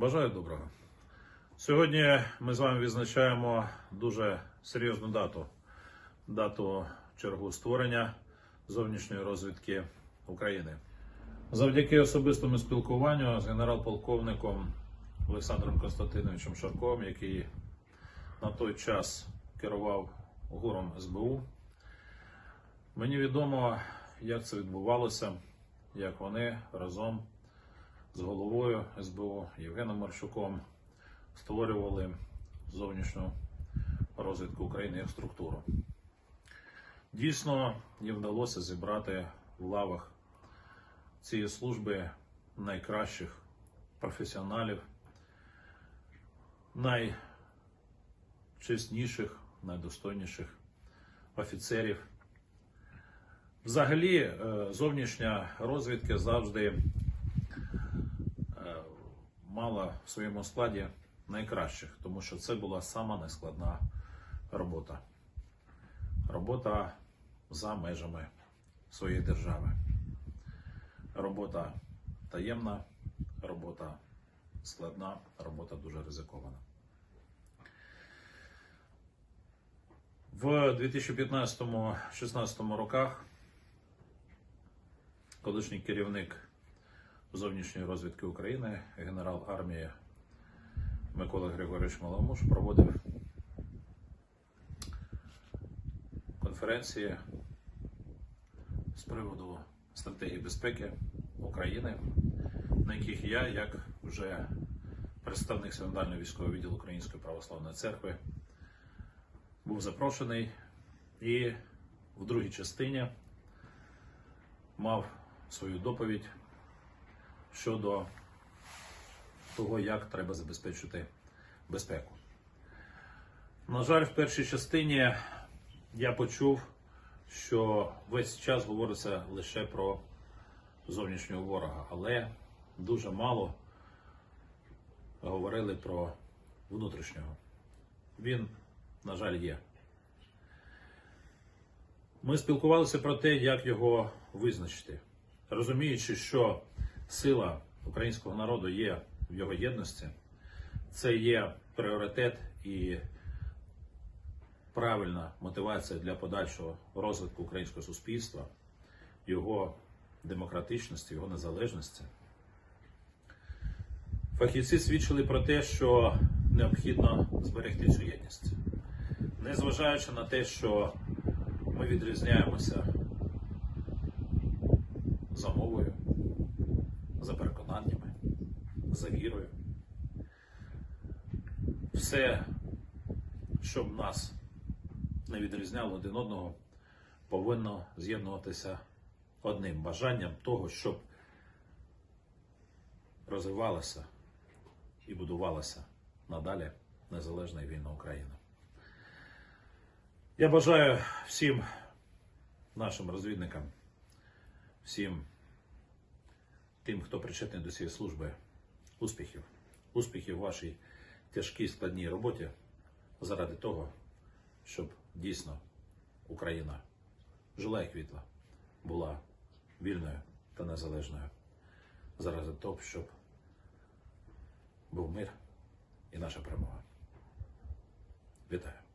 Бажаю доброго. Сьогодні ми з вами відзначаємо дуже серйозну дату. Дату чергу створення зовнішньої розвідки України. Завдяки особистому спілкуванню з генерал-полковником Олександром Константиновичем Шарковим, який на той час керував гуром СБУ, мені відомо, як це відбувалося, як вони разом з головою СБУ Євгеном Марчуком створювали зовнішню розвідку України як структуру. Дійсно, їм вдалося зібрати в лавах цієї служби найкращих професіоналів, найчесніших, найдостойніших офіцерів. Взагалі, е, зовнішня розвідка завжди мала в своєму складі найкращих, тому що це була сама найскладна робота. Робота за межами своєї держави. Робота таємна, робота складна, робота дуже ризикована. В 2015-16 роках колишній керівник зовнішньої розвідки України, генерал армії Микола Григорович Маламуш проводив конференції з приводу стратегії безпеки України, на яких я, як вже представник синодального військового відділу Української православної церкви, був запрошений і в другій частині мав свою доповідь щодо того, як треба забезпечити безпеку. На жаль, в першій частині я почув, що весь час говориться лише про зовнішнього ворога, але дуже мало говорили про внутрішнього. Він, на жаль, є. Ми спілкувалися про те, як його визначити, розуміючи, що сила українського народу є в його єдності, це є пріоритет і правильна мотивація для подальшого розвитку українського суспільства, його демократичності, його незалежності. Фахівці свідчили про те, що необхідно зберегти цю єдність, незважаючи на те, що ми відрізняємося за мовою, за переконаннями, за вірою. Все, щоб нас не відрізняло один одного, повинно з'єднуватися одним бажанням того, щоб розвивалася і будувалася надалі незалежна і вільна Україна. Я бажаю всім нашим розвідникам, всім тим, хто причетний до цієї служби, успіхів, успіхів в вашій тяжкій складній роботі заради того, щоб дійсно Україна жила і квітла, була вільною та незалежною, заради того, щоб був мир і наша перемога. Вітаю!